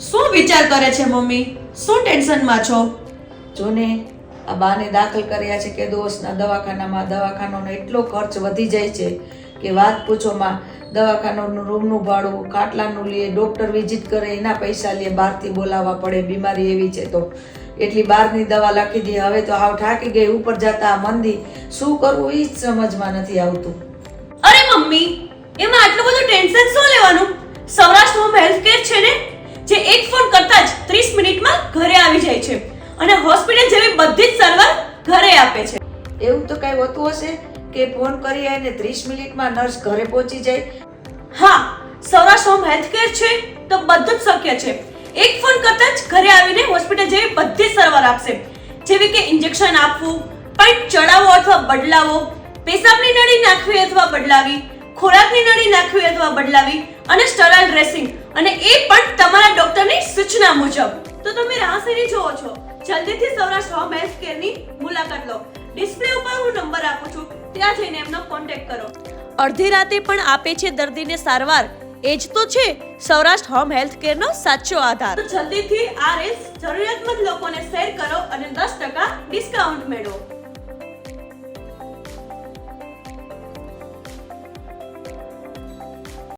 શું વિચાર કરે છે મમ્મી? શું ટેન્શનમાં છો? જો ને આ બાને દાખલ કર્યા છે કે દોસ્તના દવાખાનામાં. દવાખાનાનો એટલો ખર્ચ વધી જાય છે કે વાત પૂછોમાં દવાખાનાનું રૂમનું ભાડું ખાટલાનું લે ડૉક્ટર વિઝિટ કરે એના પૈસા લે બહારથી બોલાવવા પડે બીમારી એવી છે તો. એટલી બહારની દવા લખી દે હવે તો હાવ ઠાકી ગઈ ઉપર જતા મંદી. શું કરવું એ જ સમજમાં નથી આવતું. અરે મમ્મી એમાં આટલું બધું ટેન્શન શું ઘરે આવી જાય છે અને હોસ્પિટલ જેવી બધી જ સર્વર ઘરે આપે છે. એવું તો કઈ હોતું હશે કે ફોન કરી અને ત્રીસ મિનિટમાં નર્સ ઘરે પહોંચી જાય? હા સૌરાષ્ટ્ર હોમ હેલ્થ કેર છે તો બધું જ શક્ય છે. એક ફોન કરતા જ ઘરે આવીને હોસ્પિટલ જેવી બધી જ સર્વર આપશે. જેવી કે ઇન્જેક્શન આપવું પાઇપ ચડાવવો અથવા બદલાવો પેશાબની નળી નાખવી અથવા બદલાવી ખોરાકની નળી નાખવી અથવા બદલાવી અને સ્ટરાઇલ ડ્રેસિંગ અને એ પણ તમારા ડોક્ટરની સૂચના મુજબ. તો તમે રાહ શેની જોવો છો. જલ્દીથી સૌરાષ્ટ્ર હોમ હેલ્થ કેરની મુલાકાત લો. ડિસ્પ્લે ઉપર હું નંબર આપું છું. ત્યાં જઈને એમનો કોન્ટેક્ટ કરો. અડધી રાતે પણ આપે છે દર્દીને સારવાર. એ જ તો છે સૌરાષ્ટ્ર હોમ હેલ્થ કેરનો સાચો આધાર. જલ્દીથી આ રેસ જરૂરિયાતમંદ લોકોને શેર કરો અને દસ ટકા ડિસ્કાઉન્ટ મેળવો.